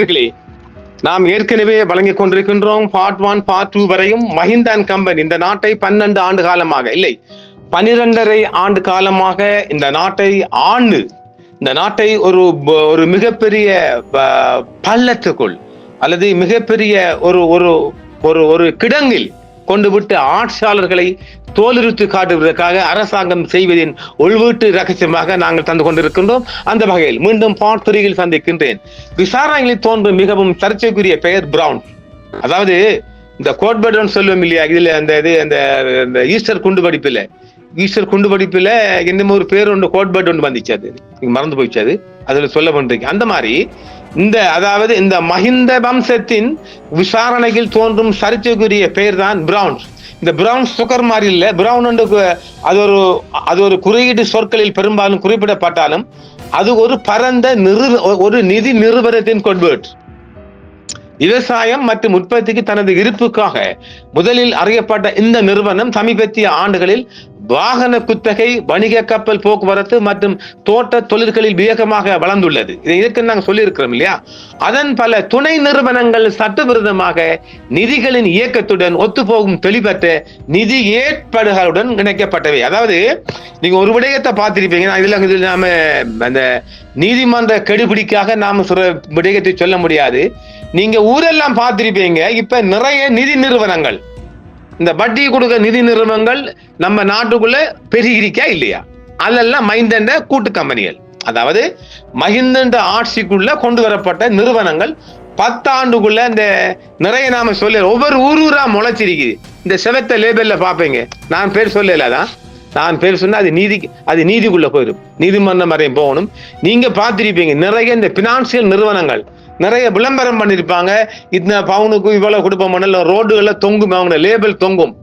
நேயர்களே நாம் ஏற்கனவே வழங்கிக் கொண்டிருக்கின்றோம் பார்ட் ஒன் பார்ட் டூ வரையும் மஹிந்த அண்ட் கம்பெனி இந்த நாட்டை பன்னெண்டு ஆண்டு காலமாக இல்லை பனிரெண்டரை ஆண்டு காலமாக இந்த நாட்டை ஆண்டு இந்த நாட்டை ஒரு ஒரு மிகப்பெரிய பள்ளத்துக்குள் அல்லது மிகப்பெரிய ஒரு ஒரு ஒரு ஒரு கிடங்கில் கொண்டு விட்டு ஆட்சியாளர்களை தோலுரித்து காட்டுவதற்காக அரசாங்கம் செய்வதின் உள்வீட்டு ரகசியமாக நாங்கள் தந்து கொண்டிருக்கின்றோம். அந்த வகையில் மீண்டும் பாட்துறையில் சந்திக்கின்றேன். விசாரணைகளில் தோன்றும் மிகவும் சர்ச்சைக்குரிய பெயர் பிரவுன் அதாவது இந்த கோட்பேர்டன் சொல்லுவோம் இல்லையா? இதுல அந்த இது அந்த ஈஸ்டர் குண்டு வெடிப்புல ஈஸ்டர் குண்டு படிப்புல என்னமோ ஒரு பேர் ஒன்று கோட்பேட் ஒன்று வந்துச்சு அது. மறந்து போயிடுச்சு அது. அதுல சொல்ல பண்றீங்க அந்த மாதிரி இந்த அதாவது இந்த மஹிந்த வம்சத்தின் விசாரணையில் தோன்றும் சர்ச்சைக்குரிய பெயர் தான் பிரவுன்ஸ் இந்த பிரவுன் சுகர் மாதிரி இல்லை. பிரவுன் அது ஒரு அது ஒரு குறியீடு சொற்களில் பெரும்பாலும் குறிப்பிடப்பட்டாலும் அது ஒரு பரந்த நிறு ஒரு நிதி நிறுவனத்தின் கொட்பேர்ட் விவசாயம் மற்றும் உற்பத்திக்கு தனது இருப்புக்காக முதலில் அறியப்பட்ட இந்த நிறுவனம் சமீபத்திய ஆண்டுகளில் வாகன குத்தகை வணிக கப்பல் போக்குவரத்து மற்றும் தோட்ட தொழில்களில் வேகமாக வளர்ந்துள்ளது. இதை இதற்கு நாங்கள் சொல்லியிருக்கிறோம் இல்லையா? அதன் பல துணை நிறுவனங்கள் சட்டவிரோதமாக நிதிகளின் இயக்கத்துடன் ஒத்துப்போகும் தெளிவற்ற நிதி ஏற்பாடுகளுடன் இணைக்கப்பட்டவை. அதாவது நீங்க ஒரு விடயத்தை பார்த்திருப்பீங்க. இதில் இதுல நாம அந்த நீதிமன்ற கெடுபிடிக்காக நாம சொல்ற விடயத்தை சொல்ல முடியாது. நீங்க ஊரெல்லாம் பார்த்திருப்பீங்க. இப்ப நிறைய நிதி நிறுவனங்கள் இந்த வட்டி கொடுக்க நிதி நிறுவனங்கள் நம்ம நாட்டுக்குள்ள பெருகிருக்கா இல்லையா? அதெல்லாம் மைந்தண்ட கூட்டு கம்பெனிகள். அதாவது மஹிந்தண்ட ஆட்சிக்குள்ள கொண்டு வரப்பட்ட நிறுவனங்கள் பத்தாண்டுக்குள்ள இந்த நிறைய நாம சொல்ல ஒவ்வொரு ஊர் ஊரா முளைச்சிருக்குது. இந்த செவத்த லேபல்ல பாப்பீங்க நான் பேர் சொல்லலதான் நான் பேர் சொன்னா அது நீதி அது நீதிக்குள்ள போயிடும். நீதிமன்றம் வரையும் போகணும். நீங்க பார்த்திருப்பீங்க நிறைய இந்த பினான்சியல் நிறுவனங்கள் நிறைய விளம்பரம் பண்ணியிருப்பாங்க இந்த பவுனுக்கு இவ்வளவு கொடுப்போம் பண்ணல ரோடுகள்ல தொங்கும் அவங்க லேபிள் தொங்கும்.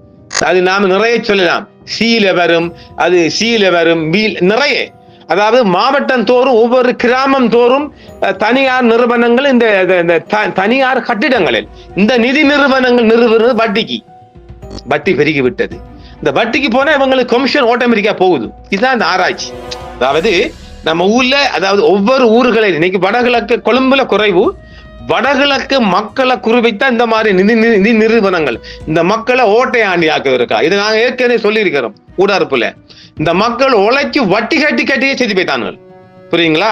அது நாம நிறைய சொல்லலாம். சீல வரும் அது சீல வரும் மீல் நிறைய. அதாவது மாவட்டம் தோறும் ஒவ்வொரு கிராமம் தோறும் தனியார் நிறுவனங்கள் இந்த இந்த த- தனியார் கட்டிடங்களில் இந்த நிதி நிறுவனங்கள் நிறுவனம் வட்டிக்கு. வட்டி பெருகி விட்டது. இந்த வட்டிக்கு போனா இவங்களுக்கு கமிஷன் ஆட்டோமேட்டிக்கா போகுது. இதுதான் இந்த ஆராய்ச்சி. அதாவது நம்ம ஊர்ல அதாவது ஒவ்வொரு ஊர்களை இன்னைக்கு வடகிழக்கு கொழும்புல குறைவு வடகிழக்கு மக்களை குறிவைத்தான் இந்த மாதிரி நிதி நிதி நிதி நிறுவனங்கள். இந்த மக்களை ஓட்டை ஆண்டி ஆக்குவதற்கா? இதை நாங்க ஏற்கனவே சொல்லியிருக்கிறோம் ஊடார்ப்புல. இந்த மக்கள் உழைச்சி வட்டி கட்டி கட்டியே செஞ்சு போயிட்டாங்க புரியுங்களா?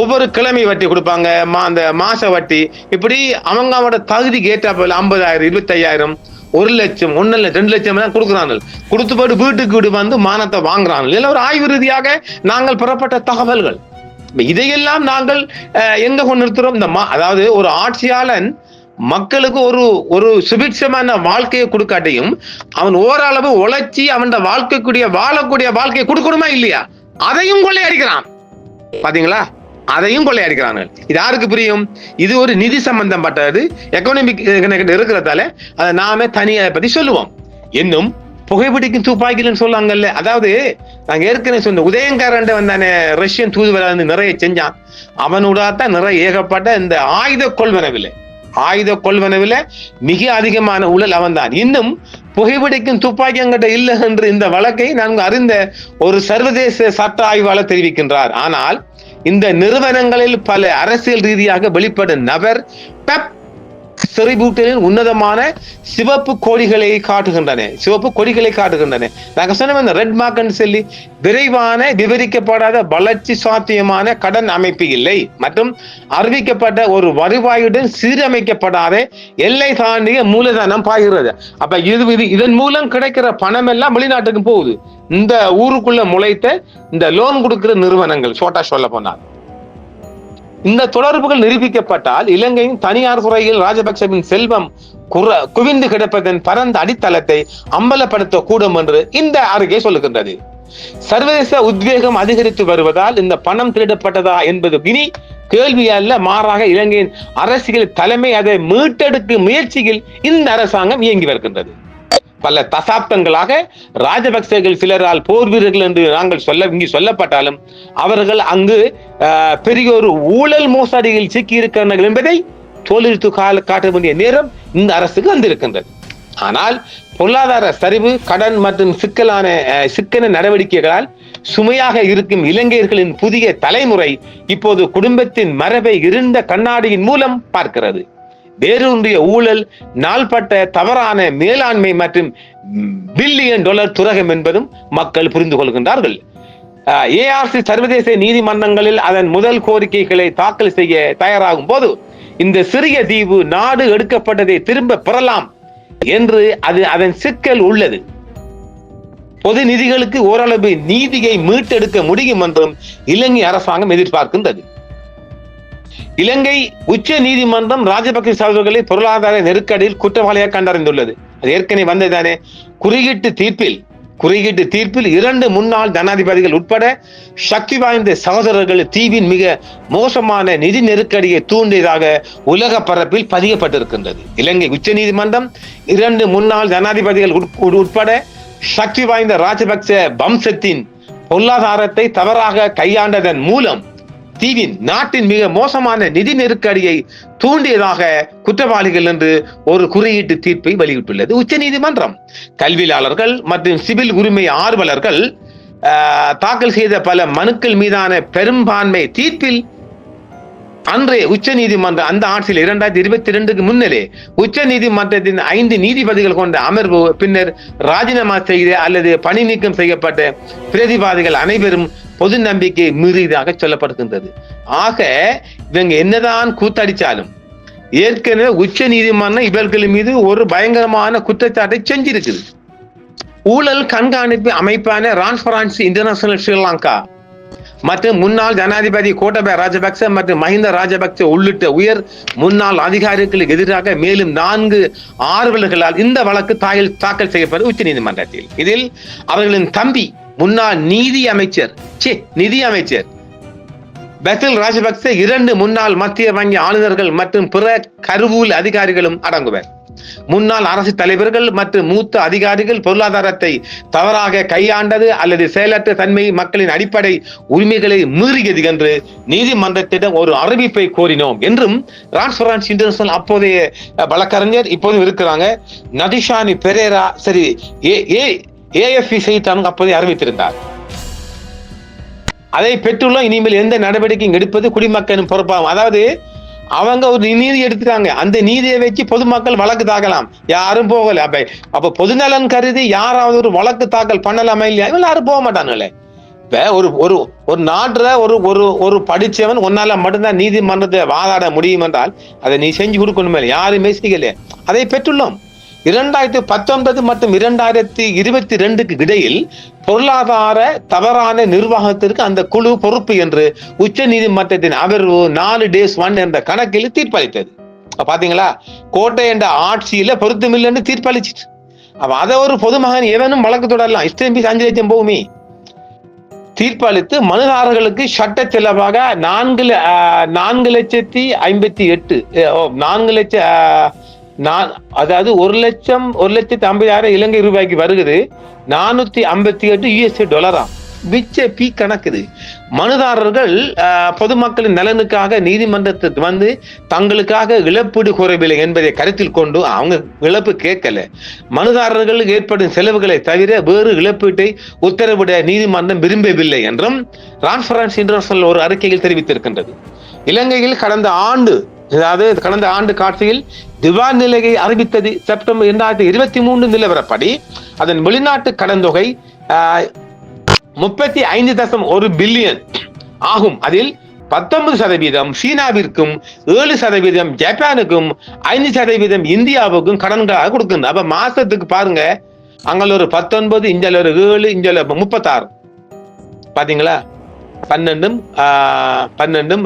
ஒவ்வொரு கிழமை வட்டி கொடுப்பாங்க மா அந்த மாச வட்டி. இப்படி அவங்க அவங்களோட தகுதிக்கு ஏற்றாப்பில் ஐம்பதாயிரம் இருபத்தையாயிரம் ஒரு லட்சம் ஒன்னு லட்சம் ரெண்டு லட்சம் தான் கொடுக்குறாங்க கொடுத்து போட்டு வீட்டுக்கு வீடு வந்து மானத்தை வாங்குறாங்க இல்லை ஒரு ஆய்வு ரீதியாக நாங்கள் பெறப்பட்ட தகவல்கள். இதையெல்லாம் நாங்கள் எங்க கொண்டு நிறுத்துறோம்? இந்த மா- அதாவது ஒரு ஆட்சியாளன் மக்களுக்கு ஒரு ஒரு சுபிட்சமான வாழ்க்கையை கொடுக்காட்டியும் அவன் ஓரளவு உழைச்சி அவன் வாழ்க்கைக்குரிய வாழக்கூடிய வாழ்க்கையை கொடுக்கணுமா இல்லையா? அதையும் கொள்ளையடிக்கிறான். பாத்தீங்களா? அதையும் கொள்ளையடிக்கிறாங்க இது யாருக்கு புரியும்? இது ஒரு நிதி சம்பந்தப்பட்டது. எக்கனாமிக் இருக்கிறதால அதை நாம தனியா அதை பத்தி சொல்லுவோம். இன்னும் புகைப்பிடிக்கும் துப்பாக்கின்னு சொல்லுவாங்கல்ல அதாவது நாங்க ஏற்கனவே சொன்ன உதயங்காரன் வந்தானே ரஷ்யன் தூதுவரா வந்து நிறைய செஞ்சான். அவனோட தான் நிறைய ஏகப்பட்ட இந்த ஆயுத கொள்வனவில் ஆயுத கொள்வனவில் மிக அதிகமான ஊழல் அவன்தான். இன்னும் புகைப்பிடிக்கும் துப்பாக்கி அங்கிட்ட இல்லை என்று இந்த வழக்கை நாங்கள் அறிந்த ஒரு சர்வதேச சட்ட ஆய்வாளர் தெரிவிக்கின்றார். ஆனால் இந்த நிறுவனங்களில் பல அரசியல் ரீதியாக வெளிப்படும் நபர் பெப் செறிபூட்டலின் உன்னதமான சிவப்பு கொடிகளை காட்டுகின்றன. சிவப்பு கொடிகளை காட்டுகின்றன. நாங்கள் சொன்ன இந்த ரெட் மார்க்னு சொல்லி விரைவான விவரிக்கப்படாத வளர்ச்சி சாத்தியமான கடன் அமைப்பு இல்லை. மற்றும் அறிவிக்கப்பட்ட ஒரு வருவாயுடன் சீரமைக்கப்படாத எல்லை தாண்டிய மூலதனம் பாய்கிறது. அப்ப இது இது இதன் மூலம் கிடைக்கிற பணம் எல்லாம் வெளிநாட்டுக்கு போகுது. இந்த ஊருக்குள்ள முளைத்த இந்த லோன் கொடுக்கிற நிறுவனங்கள் சோட்டா சொல்ல போனால். இந்த தொடர்புகள் நிரூபிக்கப்பட்டால் இலங்கையின் தனியார் துறையில் ராஜபக்சவின் செல்வம் குற குவிந்து கிடப்பதன் பரந்த அடித்தளத்தை அம்பலப்படுத்த கூடும் என்று இந்த அறிக்கை சொல்லுகின்றது. சர்வதேச உத்வேகம் அதிகரித்து வருவதால் இந்த பணம் திருடப்பட்டதா என்பது இனி கேள்வி அல்ல. மாறாக இலங்கையின் அரசியல் தலைமை அதை மீட்டெடுக்கும் முயற்சியில் இந்த அரசாங்கம் இயங்கி வருகின்றது. பல தசாப்தங்களாக ராஜபக்சேகள் சிலரால் போர் வீரர்கள் என்று நாங்கள் சொல்ல இங்கு சொல்லப்பட்டாலும் அவர்கள் அங்கு பெரிய ஒரு ஊழல் மோசடியில் சிக்கி இருக்கிறார்கள் என்பதை தோலித்து கால காட்ட வேண்டிய நேரம் இந்த அரசுக்கு வந்திருக்கின்றது. ஆனால் பொருளாதார சரிவு கடன் மற்றும் சிக்கலான சிக்கன நடவடிக்கைகளால் சுமையாக இருக்கும் இலங்கையர்களின் புதிய தலைமுறை இப்போது குடும்பத்தின் மரபை இருந்த கண்ணாடியின் மூலம் பார்க்கிறது. வேரூன்றிய ஊழல் நாள்பட்ட தவறான மேலாண்மை மற்றும் பில்லியன் டாலர் துரகம் என்பதும் மக்கள் புரிந்து கொள்கின்றார்கள். ஏஆர்சி சர்வதேச நீதிமன்றங்களில் அதன் முதல் கோரிக்கைகளை தாக்கல் செய்ய தயாராகும் போது இந்த சிறிய தீவு நாடு எடுக்கப்பட்டதை திரும்ப பெறலாம் என்று அது அதன் சிக்கல் உள்ளது. பொது நிதிகளுக்கு ஓரளவு நீதியை மீட்டெடுக்க முடியும் என்றும் இலங்கை அரசாங்கம் எதிர்பார்க்கின்றது. இலங்கை உச்ச நீதிமன்றம் ராஜபக்ச சகோதரர்களை பொருளாதார நெருக்கடியில் குற்றவாளியாக கண்டறிந்துள்ளது. அது ஏற்கனவே வந்ததானே குறியீட்டு தீர்ப்பில் குறியீட்டு தீர்ப்பில் இரண்டு முன்னாள் ஜனாதிபதிகள் உட்பட சக்தி வாய்ந்த சகோதரர்கள் தீவின் மிக மோசமான நிதி நெருக்கடியை தூண்டியதாக உலக பரப்பில் பதியப்பட்டிருக்கின்றது. இலங்கை உச்ச நீதிமன்றம் இரண்டு முன்னாள் ஜனாதிபதிகள் உட்பட சக்தி வாய்ந்த ராஜபக்ச வம்சத்தின் பொருளாதாரத்தை தவறாக கையாண்டதன் மூலம் தீவின் நாட்டின் மிக மோசமான நிதி நெருக்கடியை தூண்டியதாக குற்றவாளிகள் என்று ஒரு குறியீட்டு தீர்ப்பை வெளியிட்டுள்ளது. உச்ச நீதிமன்றம். கல்வியாளர்கள் மற்றும் சிவில் உரிமை ஆர்வலர்கள் தாக்கல் செய்த பல மனுக்கள் மீதான பெரும்பான்மை தீர்ப்பில் அன்றைய உச்ச நீதிமன்றம் அந்த ஆட்சியில் இரண்டாயிரத்தி இருபத்தி இரண்டுக்கு முன்னரே உச்ச நீதிமன்றத்தின் ஐந்து நீதிபதிகள் கொண்ட அமர்வு பின்னர் ராஜினாமா செய்த அல்லது பணி நீக்கம் செய்யப்பட்ட பிரதிவாதிகள் அனைவரும் பொது நம்பிக்கை மீறியதாக சொல்லப்படுகின்றது. ஆக இவங்க என்னதான் கூத்தடிச்சாலும் ஏற்கனவே உச்ச நீதிமன்றம் இவர்கள் மீது ஒரு பயங்கரமான குற்றச்சாட்டை செஞ்சிருக்குது. ஊழல் கண்காணிப்பு அமைப்பான ரான்ஸ்பரான்சி இன்டர்நேஷனல் ஸ்ரீலங்கா மற்றும் முன்னாள் ஜனாதிபதி கோட்டபய ராஜபக்ச மற்றும் மஹிந்த ராஜபக்ச உள்ளிட்ட உயர் முன்னாள் அதிகாரிகளுக்கு எதிராக மேலும் நான்கு ஆர்வலர்களால் இந்த வழக்கு தாயில் தாக்கல் செய்யப்படும் உச்ச நீதிமன்றத்தில். இதில் அவர்களின் தம்பி முன்னாள் நீதி அமைச்சர் சே நிதி அமைச்சர் பெசில் ராஜபக்ச இரண்டு முன்னாள் மத்திய வங்கி ஆளுநர்கள் மற்றும் பிற கருவூல் அதிகாரிகளும் அடங்குவர். முன்னாள் அரசு தலைவர்கள் மற்றும் மூத்த அதிகாரிகள் பொருளாதாரத்தை தவறாக கையாண்டது அல்லது செயலற்ற தன்மை மக்களின் அடிப்படை உரிமைகளை மீறியது என்று நீதிமன்றத்திடம் ஒரு அறிவிப்பை கோரினோம் என்றும் டிரான்ஸ்பரன்ஸ் இன்டர்நேஷனல் அப்போதைய வழக்கறிஞர் இப்போதும் இருக்கிறாங்க. நதிஷானி பெரேரா சரி ஏ ஏ ஏஎஃப்இ செய்தித்தானும் அப்போதே அறிவித்திருந்தார். அதை பெற்றுள்ள இனிமேல் எந்த நடவடிக்கையும் எடுப்பது குடிமக்களின் பொறுப்பாகும். அதாவது அவங்க ஒரு நீதி எடுத்துட்டாங்க அந்த நீதியை வச்சு பொதுமக்கள் வழக்கு தாக்கலாம். யாரும் போகல. அப்ப அப்ப பொதுநலன் கருதி யாராவது ஒரு வழக்கு தாக்கல் பண்ணலாமா இல்லையா? இவங்க யாரும் போக மாட்டாங்களே இப்ப ஒரு ஒரு ஒரு நாட்டுல ஒரு ஒரு ஒரு படிச்சவன் ஒன்னால மட்டும்தான் நீதிமன்றத்தை வாதாட முடியும் என்றால் அதை நீ செஞ்சு கொடுக்கணுமே யாருமே செய்யல அதை பெற்றுள்ளோம். இரண்டாயிரத்தி பத்தொன்பது மற்றும் இரண்டாயிரத்தி இருபத்தி ரெண்டுக்கு இடையில் பொருளாதார தவறான நிர்வாகத்திற்கு அந்த குழு பொறுப்பு என்று உச்ச நீதிமன்றத்தின் அமர்வு நாலு டேஸ் ஒன் என்ற கணக்கில் தீர்ப்பளித்தது. பாத்தீங்களா? கோட்டை என்ற ஆட்சியில பொருத்தமில்லைன்னு தீர்ப்பளிச்சிட்டு. அப்ப அதை ஒரு பொதுமகன் எவனும் வழக்கு தொடரலாம். இஷ்டம் பீஸ் அஞ்சு லட்சம் போகுமே. தீர்ப்பளித்து மனுதாரர்களுக்கு சட்ட செலவாக நான்கு நான்கு லட்சத்தி ஐம்பத்தி எட்டு நான்கு லட்சம் நான் அதாவது ஒரு லட்சம் ஒரு லட்சத்தி ஐம்பதாயிரம் இலங்கை ரூபாய்க்கு வருகிறது நானூத்தி ஐம்பத்தி எட்டு யூஎஸ்ஏ டாலரா பிச்ச பி கணக்குது. மனுதாரர்கள் பொதுமக்களின் நலனுக்காக நீதிமன்றத்துக்கு வந்து தங்களுக்காக இழப்பீடு கோரவில்லை என்பதை கருத்தில் கொண்டு அவங்க இழப்பு கேட்கல. மனுதாரர்களுக்கு ஏற்படும் செலவுகளை தவிர வேறு இழப்பீட்டை உத்தரவிட நீதிமன்றம் விரும்பவில்லை என்றும் ரான்ஃபரன்ஸ் இன்டர்நேஷனல் ஒரு அறிக்கையில் தெரிவித்திருக்கின்றது. இலங்கையில் கடந்த ஆண்டு அதாவது கடந்த ஆண்டு காட்சியில் திவான் நிலையை அறிவித்தது செப்டம்பர் இரண்டாயிரத்தி இருபத்தி மூன்று நிலவரப்படி அதன் வெளிநாட்டு கடன் தொகை முப்பத்தி ஐந்து தசம் ஒரு பில்லியன் ஆகும். அதில் பத்தொன்பது சதவீதம் சீனாவிற்கும் ஏழு சதவீதம் ஜப்பானுக்கும் ஐந்து சதவீதம் இந்தியாவுக்கும் கடன்களாக கொடுக்குது அப்ப மாசத்துக்கு பாருங்க அங்கே ஒரு பத்தொன்பது இஞ்சல ஒரு ஏழு இஞ்சல முப்பத்தாறு. பாத்தீங்களா? பன்னெண்டும் பன்னெண்டும்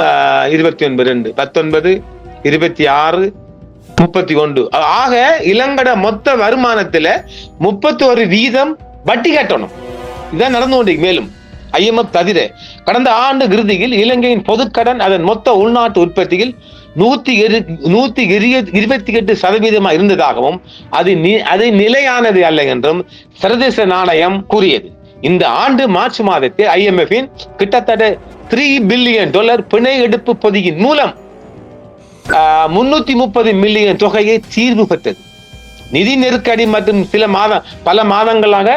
இருபத்தி ஒன்பது ரெண்டு. பத்தொன்பது இருபத்தி ஆறு முப்பத்தி ஒன்று. ஆக இளங்கட மொத்த வருமானத்துல முப்பத்தி ஒரு வீதம் வட்டி கட்டணும். இதான் நடந்து கொண்டு மேலும் ஐஎம்எஃப் தவிர கடந்த ஆண்டு இறுதியில் இலங்கையின் பொதுக்கடன் அதன் மொத்த உள்நாட்டு உற்பத்தியில் நூத்தி இரு நூத்தி இருபத்தி எட்டு சதவீதமா இருந்ததாகவும் அது அது நிலையானது அல்ல என்றும் சர்வதேச நாணயம் கூறியது. இந்த ஆண்டு மார்ச் மாதத்தில் ஐஎம்எஃபின் கிட்டத்தட்ட த்ரீ பில்லியன் டாலர் பிணை எடுப்பு பொதியின் மூலம் முன்னூத்தி முப்பது மில்லியன் தொகையை தீர்வு பெற்றது. நிதி நெருக்கடி மற்றும் சில மாதம் பல மாதங்களாக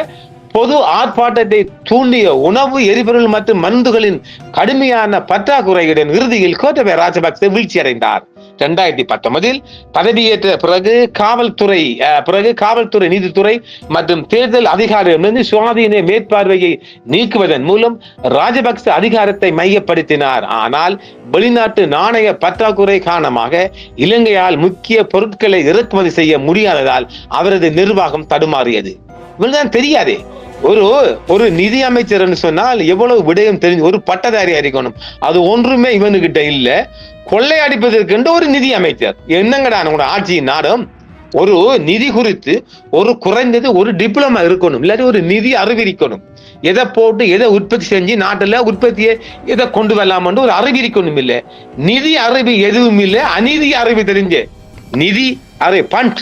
பொது ஆர்ப்பாட்டத்தை தூண்டிய உணவு எரிபொருள் மற்றும் மருந்துகளின் கடுமையான பற்றாக்குறையுடன் இறுதியில் கோத்தபய ராஜபக்சே வீழ்ச்சியடைந்தார். இரண்டாயிரத்தி பத்தொன்பதில் பதவியேற்ற பிறகு காவல்துறை அஹ், பிறகு காவல்துறை நீதித்துறை மற்றும் தேர்தல் அதிகாரிகளிடமிருந்து சுவாதீன மேற்பார்வையை நீக்குவதன் மூலம் ராஜபக்ச அதிகாரத்தை மையப்படுத்தினார். ஆனால் வெளிநாட்டு நாணய பற்றாக்குறை காரணமாக இலங்கையால் முக்கிய பொருட்களை இறக்குமதி செய்ய முடியாததால் அவரது நிர்வாகம் தடுமாறியது. இவனுதான் தெரியாதே. ஒரு ஒரு நிதி அமைச்சர்னு சொன்னால் எவ்வளவு விடயம் தெரிஞ்சு ஒரு பட்டதாரி அறிக்கணும். அது ஒன்றுமே இவனுகிட்ட இல்ல. கொள்ளையடிப்பதற்கென்று ஒரு நிதி அமைச்சர். என்னங்கடா உங்களோட ஆட்சியின் நாடும்? ஒரு நிதி குறித்து ஒரு குறைந்தது ஒரு டிப்ளமா இருக்கணும். இல்லாட்டி ஒரு நிதி அறிவிக்கணும். எதை போட்டு எதை உற்பத்தி செஞ்சு நாட்டுல உற்பத்தியை எதை கொண்டு வரலாம்னு ஒரு அறிவிக்கணும் இல்லை. நிதி அறிவு எதுவும் இல்லை. அநீதி அறிவு தெரிஞ்ச. நிதி அறிவு பண்ட்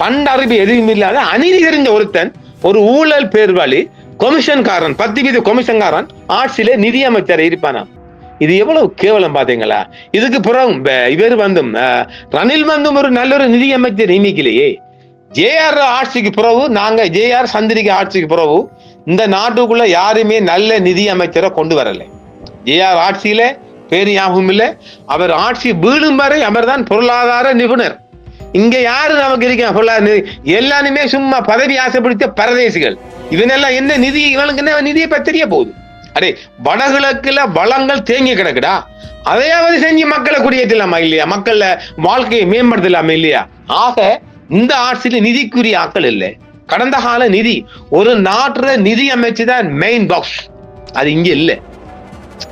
பண்டறிவு எதுவும் இல்லாத அநீதி தெரிஞ்ச ஒருத்தன் ஒரு ஊழல் பேர்வாளி கொமிஷன்காரன் பத்து வீத கொமிஷன்காரன் ஆட்சியில நிதியமைச்சர் இருப்பானா? இது எவ்வளவு கேவலம் பாத்தீங்களா? இதுக்கு புறம் இவர் வந்தும் ரணில் வந்தும் ஒரு நல்ல ஒரு நிதி அமைச்சர் நியமிக்கலையே ஜேஆர் ஆட்சிக்கு பிறகு நாங்க ஜேஆர் சந்திரிகா ஆட்சிக்கு பிறகு இந்த நாட்டுக்குள்ள யாருமே நல்ல நிதி அமைச்சரை கொண்டு வரல. ஜேஆர் ஆட்சியில பேர் யாகவும் இல்லை. அவர் ஆட்சி வீழும் வரை அவர்தான் பொருளாதார நிபுணர். இங்க யாரு நமக்கு இருக்க எல்லாருமே சும்மா பதவி ஆசைப்படுத்த பரதேசிகள். இவனெல்லாம் என்ன நிதி இவனுக்கு என்ன நிதியை பத்திரிய போகுது? அடே வடகிழக்குல வளங்கள் தேங்கி கிடக்குடா. அதையாவது செஞ்சு மக்களை குடியேற்றலாமா இல்லையா? மக்கள்ல வாழ்க்கையை மேம்படுத்தலாமா இல்லையா? ஆக இந்த ஆட்சியில நிதிக்குரிய ஆட்கள் இல்லை. கடந்த கால நிதி ஒரு நாட்டுல நிதி அமைச்சு தான் மெயின் பாக்ஸ் அது இங்க இல்லை.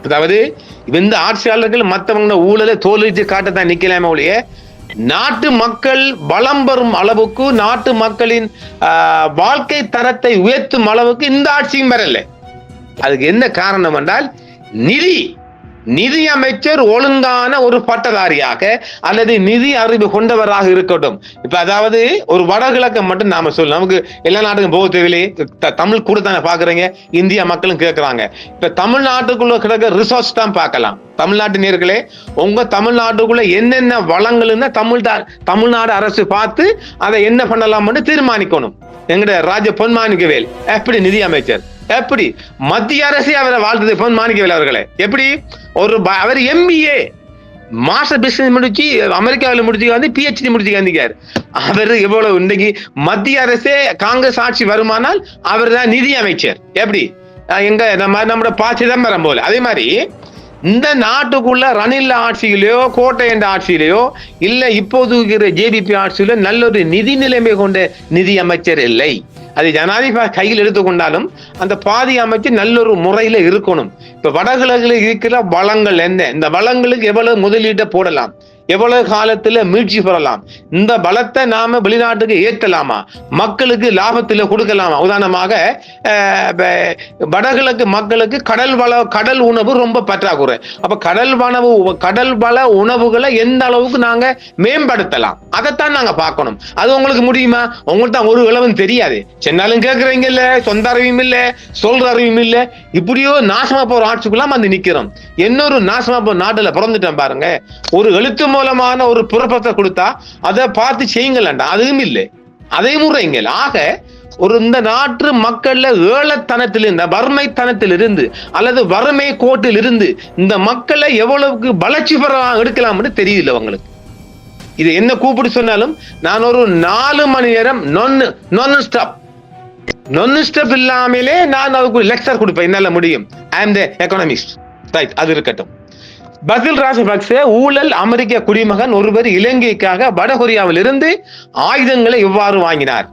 அதாவது இந்த ஆட்சியாளர்கள் மற்றவங்க ஊழலை தோல்விச்சு காட்டத்தான் நிக்கலாமே ஒழிய நாட்டு மக்கள் பலம் பெறும் அளவுக்கு நாட்டு மக்களின் வாழ்க்கை தரத்தை உயர்த்தும் அளவுக்கு இந்த ஆட்சியும் வரல. அதுக்கு என்ன காரணம் என்றால் நிதி நிதி அமைச்சர் ஒழுங்கான ஒரு பட்டதாரியாக அல்லது நிதி அறிவு கொண்டவராக இருக்கட்டும். இப்ப அதாவது ஒரு வடகிழக்கு மட்டும் நாம சொல்லலாம் நமக்கு எல்லா நாட்டுக்கும் போக தேவையிலே தமிழ் கூட தானே பாக்குறீங்க இந்தியா மக்களும் கேட்கிறாங்க இப்ப தமிழ்நாட்டுக்குள்ள கிடக்க ரிசோர்ஸ் தான் பார்க்கலாம். தமிழ்நாட்டு நேர்களே உங்க தமிழ்நாட்டுக்குள்ள என்னென்ன வளங்கள்னு தமிழ் தமிழ்நாடு அரசு பார்த்து அதை என்ன பண்ணலாம்னு தீர்மானிக்கணும். எங்கட ராஜ பொன்மாணிக்கவேல் எப்படி நிதி அமைச்சர் எப்படி? மத்திய அரசே அவரை வாழ்த்தது பொன் மாணிக்கவில்லை அவர்களே. எப்படி? ஒரு அவர் எம்பிஏ மாஸ்டர் பிசினஸ் முடிச்சு அமெரிக்காவில் முடிச்சு வந்து பிஹெச்டி முடிச்சு வந்திருக்காரு அவர் எவ்வளவு இன்னைக்கு மத்திய அரசே காங்கிரஸ் ஆட்சி வருமானால் அவர் தான் நிதி அமைச்சர். எப்படி? எங்க நம்ம நம்மளோட பா சிதம்பரம் போல. அதே மாதிரி இந்த நாட்டுக்குள்ள ரணில் ஆட்சியிலேயோ கோட்டை என்ற ஆட்சியிலேயோ இல்ல இப்போது இருக்கிற ஜேபிபி ஆட்சியிலோ நல்ல ஒரு நிதி நிலைமை கொண்ட நிதி அமைச்சர் இல்லை. அது ஜனாதிபதி கையில் எடுத்துக்கொண்டாலும் அந்த பாதி அமைச்சு நல்ல ஒரு முறையில இருக்கணும். இப்ப வடகிழக்குல இருக்கிற வளங்கள் என்ன? இந்த வளங்களுக்கு எவ்வளவு முதலீட்டை போடலாம்? எவ்வளவு காலத்துல மீட்சி பெறலாம்? இந்த பலத்தை நாம வெளிநாட்டுக்கு ஏற்றலாமா? மக்களுக்கு லாபத்துல கொடுக்கலாமா? உதாரணமாக வடகிழக்கு மக்களுக்கு கடல் வள கடல் உணவு ரொம்ப பற்றாக்குறை. அப்ப கடல் வனவு கடல் வள உணவுகளை எந்த அளவுக்கு நாங்க மேம்படுத்தலாம்? அதைத்தான் நாங்க பார்க்கணும். அது உங்களுக்கு முடியுமா? உங்களுக்கு தான் ஒரு இளவும் தெரியாது. சென்னாலும் கேட்கறீங்க இல்ல சொந்த அறிவும் இல்ல சொல்ற அறிவும் இல்ல. இப்படியோ நாசமா போற ஆட்சிக்குள்ள வந்து நிக்கிறோம். இன்னொரு நாசமா போற நாட்டுல பிறந்துட்டோம் பாருங்க. ஒரு எழுத்து மூலமான ஒரு புறப்பத்தை கொடுத்தா அதை பார்த்து செய்யுங்களேண்டா அதுவும் இல்லை. அதே முறைங்கள் ஆக ஒரு இந்த நாட்டு மக்கள்ல ஏழத்தனத்திலிருந்து வறுமைத்தனத்திலிருந்து அல்லது வறுமை கோட்டில் இருந்து இந்த மக்களை எவ்வளவுக்கு வளர்ச்சி பெற எடுக்கலாம்னு தெரியல அவங்களுக்கு இது என்ன கூப்பிட்டு சொன்னாலும் நான் ஒரு நாலு மணி நேரம் நொன்னு நொன்னு ஸ்டாப் நொன்னு ஸ்டெப் இல்லாமலே நான் அதுக்கு லெக்சர் கொடுப்பேன். என்னால முடியும். I am the economist right அது இருக்கட்டும். பசில் ராஜபக்சே ஊழல் அமெரிக்க குடிமகன் ஒருவர் இலங்கைக்காக வடகொரியாவில் இருந்து ஆயுதங்களை இவ்வாறு வாங்கினார்.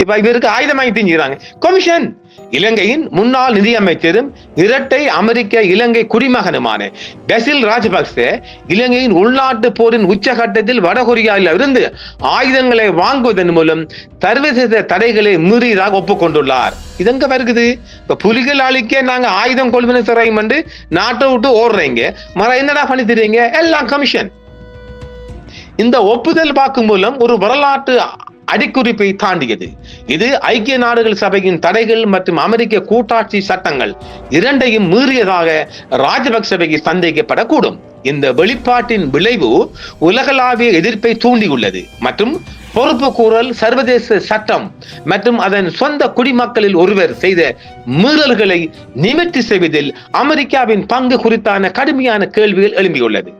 இப்ப இவருக்கு ஆயுதம் வாங்கி திஞ்சுக்கிறாங்க கமிஷன் இலங்கையின் முன்னாள் நிதியமைச்சரும் இரட்டை அமெரிக்க இலங்கை குடிமகனுமான பெசில் ராஜபக்சே இலங்கையின் உள்நாட்டு போரின் உச்சகட்டத்தில் வடகொரியாவில் இருந்து ஆயுதங்களை வாங்குவதன் மூலம் சர்வதேச தடைகளை மீறியதாக ஒப்புக்கொண்டுள்ளார். இதங்க வருகுது? இப்ப புலிகள் அழிக்க நாங்க ஆயுதம் கொள்வன சிறையும் வந்து நாட்டை விட்டு ஓடுறீங்க. மர என்னடா பண்ணி தருவீங்க எல்லாம் கமிஷன் இந்த ஒப்புதல் வாக்கு மூலம் ஒரு வரலாற்று அடிக்குறிப்பை தாண்டியது. இது ஐக்கிய நாடுகள் சபையின் தடைகள் மற்றும் அமெரிக்க கூட்டாட்சி சட்டங்கள் இரண்டையும் மீறியதாக ராஜபக்சவைக்கு சந்தேகப்படக்கூடும். இந்த வெளிப்பாட்டின் விளைவு உலகளாவிய எதிர்ப்பை தூண்டியுள்ளது மற்றும் பொறுப்பு கூறல் சர்வதேச சட்டம் மற்றும் அதன் சொந்த குடிமக்களில் ஒருவர் செய்த மீறல்களை நிமித்தி செய்வதில் அமெரிக்காவின் பங்கு குறித்தான கடுமையான கேள்விகள் எழும்பியுள்ளது.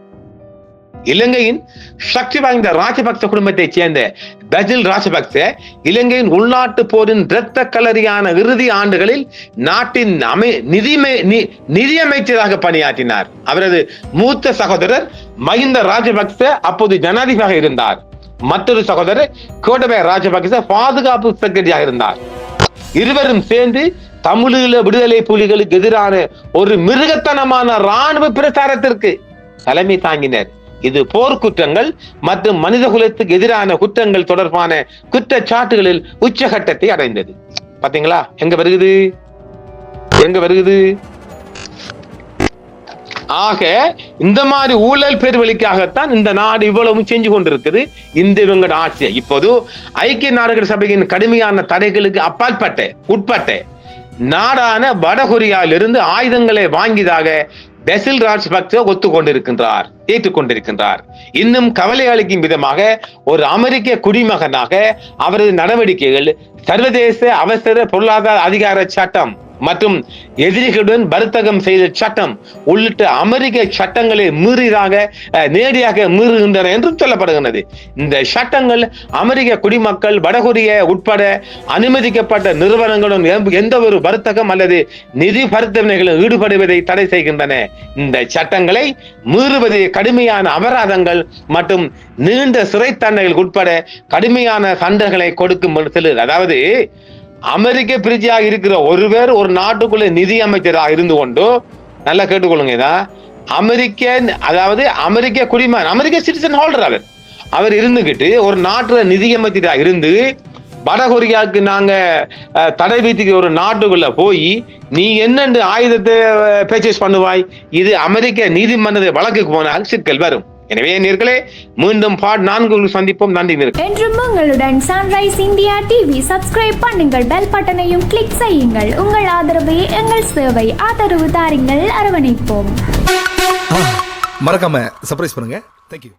இலங்கையின் சக்தி வாய்ந்த ராஜபக்ச குடும்பத்தைச் சேர்ந்த பஜில் ராஜபக்ச இலங்கையின் உள்நாட்டு போரின் இரத்த கலரியான இறுதி ஆண்டுகளில் நாட்டின் அமை நிதிமை நி- நிதியமைச்சராக பணியாற்றினார். அவரது மூத்த சகோதரர் மஹிந்த ராஜபக்ச அப்போது ஜனாதிபதியாக இருந்தார். மற்றொரு சகோதரர் கோட்டபய ராஜபக்ச பாதுகாப்பு செக்ரட்டரியாக இருந்தார். இருவரும் சேர்ந்து தமிழீழ விடுதலை புலிகளுக்கு எதிரான ஒரு மிருகத்தனமான ராணுவ பிரச்சாரத்திற்கு தலைமை தாங்கினர். இது போர்க்குற்றங்கள் மற்றும் மனித குலத்துக்கு எதிரான குற்றங்கள் தொடர்பான குற்றச்சாட்டுகளில் உச்சகட்டத்தை அடைந்தது. பாத்தீங்களா? எங்க வருகுது? எங்க வருகுது? ஆக இந்த மாதிரி ஊழல் பேர்வழிக்காகத்தான் இந்த நாடு இவ்வளவு செஞ்சு கொண்டிருக்குது. இந்த இவங்களோட ஆட்சி. இப்போது ஐக்கிய நாடுகள் சபையின் கடுமையான தடைகளுக்கு அப்பாற்பட்ட உட்பட்ட நாடான வடகொரியாவிலிருந்து ஆயுதங்களை வாங்கியதாக பெசில் ராஜபக்ச ஒத்துக்கொண்டிருக்கின்றார் ஏற்றுக்கொண்டிருக்கின்றார் இன்னும் கவலை அளிக்கும் விதமாக ஒரு அமெரிக்க குடிமகனாக அவரது நடவடிக்கைகள் சர்வதேச அவசர பொருளாதார அதிகார சட்டம் மற்றும் எதிரிகளுடன் வர்த்தகம் செய்த சட்டம் உள்ளிட்ட அமெரிக்க சட்டங்களை மீறியதாக நேரடியாக மீறுகின்றன என்றும் சொல்லப்படுகிறது இந்த சட்டங்கள் அமெரிக்க குடிமக்கள் வடகொரிய உட்பட அனுமதிக்கப்பட்ட நிறுவனங்களுடன் எந்த- ஒரு வர்த்தகம் அல்லது நிதி பரிவர்த்தனைகளில் ஈடுபடுவதை தடை செய்கின்றன. இந்த சட்டங்களை மீறுவது கடுமையான அபராதங்கள் மற்றும் நீண்ட சிறை தண்டனைகள் உட்பட கடுமையான தண்டனைகளை கொடுக்கும் அதாவது அமெரிக்க பிரஜையாக இருக்கிற ஒருவர் ஒரு நாட்டுக்குள்ள நிதி அமைச்சராக இருந்து கொண்டு நல்லா கேட்டுக்கொள்ளுங்க இதான் அமெரிக்க அதாவது அமெரிக்க குடிமகன் அமெரிக்க சிட்டிசன் ஹோல்டர் அவர். அவர் இருந்துகிட்டு ஒரு நாட்டுல நிதி அமைச்சராக இருந்து வடகொரியாவுக்கு நாங்க தடை வீட்டுக்கு ஒரு நாட்டுக்குள்ள போய் நீ என்னென்று ஆயுதத்தை பர்ச்சேஸ் பண்ணுவாய்? இது அமெரிக்க நீதிமன்ற வழக்குக்கு போனால் சிக்கல் வரும். எனவே நேர்களே மீண்டும் பாட் நான்கு சந்திப்போம். நன்றி. என்றும் உங்களுடன் சன்ரைஸ் இந்தியா டிவி சப்ஸ்கிரைப் பண்ணுங்கள் பெல் பட்டனையும் கிளிக் செய்யுங்கள். உங்கள் ஆதரவே எங்கள் சேவை ஆதரவு தாருங்கள். அரவணைப்போம். மறக்காம சர்ப்ரைஸ் பண்ணுங்க. தேங்க்யூ